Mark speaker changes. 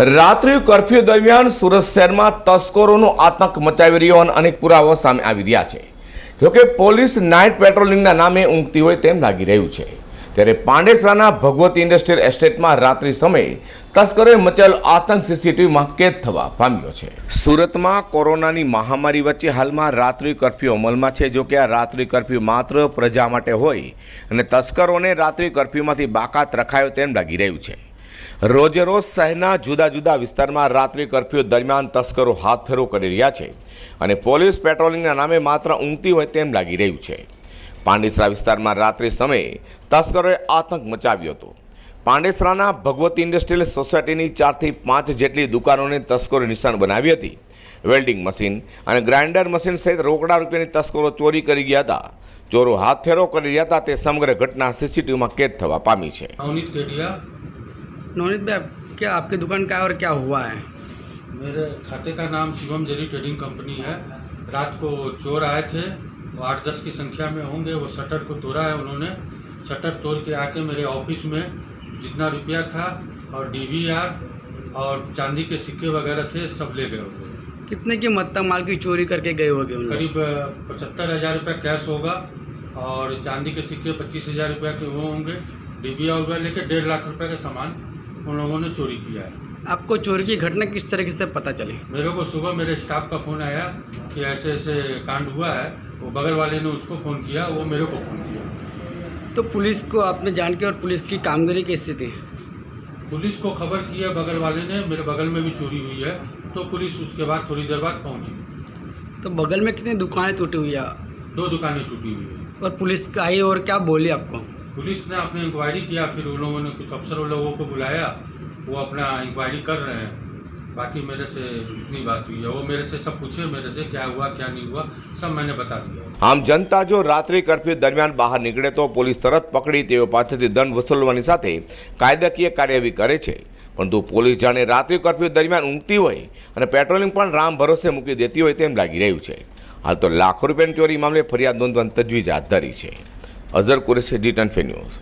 Speaker 1: રાત્રિ કર્ફ્યુ દરમિયાન સુરત શહેરમાં તસ્કરોનો આતંક મચાવી રહ્યો અને અનેક પુરાવાઓ સામે આવી રહ્યા છે. જોકે પોલીસ નાઇટ પેટ્રોલિંગના નામે ઊંઘતી હોય તેમ લાગી રહ્યું છે. ત્યારે પાંડેસરાના ભગવતી ઇન્ડસ્ટ્રીયલ એસ્ટેટમાં રાત્રિ સમયે તસ્કરોએ મચાવેલો આતંક સીસીટીવીમાં કેદ થવા પામ્યો છે. સુરતમાં કોરોનાની મહામારી વચ્ચે હાલમાં રાત્રિ કર્ફ્યુ અમલમાં છે. જોકે આ રાત્રિ કર્ફ્યુ માત્ર પ્રજા માટે હોય અને તસ્કરોને રાત્રિ કર્ફ્યુમાંથી બાકાત રખાયો તેમ લાગી રહ્યું છે. રોજે રોજ શહેરના જુદા જુદા વિસ્તારમાં રાત્રિ કર્ફ્યુ દરમિયાન તસ્કરો હાથ હાથફેરો કરી રહ્યા છે અને પોલીસ પેટ્રોલિંગના નામે માત્ર ઊંઘતી હોય તેમ લાગી રહ્યું છે. પાંડેસરા વિસ્તારમાં રાત્રિ સમયે તસ્કરોએ આતંક મચાવ્યો હતો. પાંડેસરાના ભગવતી ઇન્ડસ્ટ્રીયલ સોસાયટીની ચારથી પાંચ જેટલી દુકાનોને તસ્કરો નિશાન બનાવી હતી. વેલ્ડિંગ મશીન અને ગ્રાઇન્ડર મશીન સહિત રોકડા રૂપિયાની તસ્કરો ચોરી કરી ગયા હતા. ચોરો હાથ હાથફેરો કરી રહ્યા હતા તે સમગ્ર ઘટના સીસીટીવીમાં કેદ થવા પામી છે.
Speaker 2: અવનીત કેડિયા
Speaker 3: नवनीत भाई क्या आपकी दुकान का और क्या हुआ है?
Speaker 2: मेरे खाते का नाम शिवम जरी ट्रेडिंग कंपनी है। रात को चोर आए थे वो आठ दस की संख्या में होंगे वो शटर को तोड़ा है उन्होंने। शटर तोड़ के आके मेरे ऑफ़िस में जितना रुपया था और डीवीआर और चांदी के सिक्के वगैरह थे सब ले गए होंगे।
Speaker 3: कितने की मत्ता माल की चोरी करके गए होगे?
Speaker 2: करीब पचहत्तर हज़ार रुपया कैश होगा और चांदी के सिक्के पच्चीस हज़ार रुपया के वो होंगे। डीवीआर वगैरह लेके डेढ़ लाख रुपए का सामान। उन लोगों ने चोरी किया है।
Speaker 3: आपको चोरी की घटना किस तरीके से पता चली?
Speaker 2: मेरे को सुबह मेरे स्टाफ का फ़ोन आया कि ऐसे ऐसे कांड हुआ है वो बगल वाले ने उसको फ़ोन किया वो मेरे को फ़ोन किया।
Speaker 3: तो पुलिस को आपने जान के और पुलिस की कामगिरी कैसी थी?
Speaker 2: पुलिस को खबर की है बगल वाले ने मेरे बगल में भी चोरी हुई है तो पुलिस उसके बाद थोड़ी देर बाद पहुँची।
Speaker 3: तो बगल में कितनी दुकानें टूटी हुई है?
Speaker 2: दो दुकानें टूटी हुई है।
Speaker 3: और पुलिस का आई और क्या बोली आपको?
Speaker 2: पुलिस ने अपने इंक्वायरी किया फिर उन लोगों ने कुछ अफसर लोगों को बुलाया वो अपना इंक्वायरी कर रहे हैं बाकी मेरे से इतनी बात हुई है वो मेरे से सब पूछे मेरे से क्या हुआ क्या नहीं हुआ सब मैंने बता दिया
Speaker 1: આમ જનતા જો રાત્રિ કર્ફ્યુ દરમિયાન બહાર નીકળે તો પોલીસ તરત પકડી તેઓ પાસેથી દંડ વસૂલવાની સાથે કાયદાકીય કાર્યવાહી કરે છે પરંતુ પોલીસ જાણે રાત્રિ કર્ફ્યુ દરમિયાન ઊંઘતી હોય અને પેટ્રોલિંગ પણ રામ ભરોસે મૂકી દેતી હોય તેમ લાગી રહ્યું છે હાલ તો લાખો રૂપિયાની ચોરી મામલે ફરિયાદ નોંધવાની તજવીજ હાથ ધરી છે অজার করেছে রিটার্ন ফেনিউজ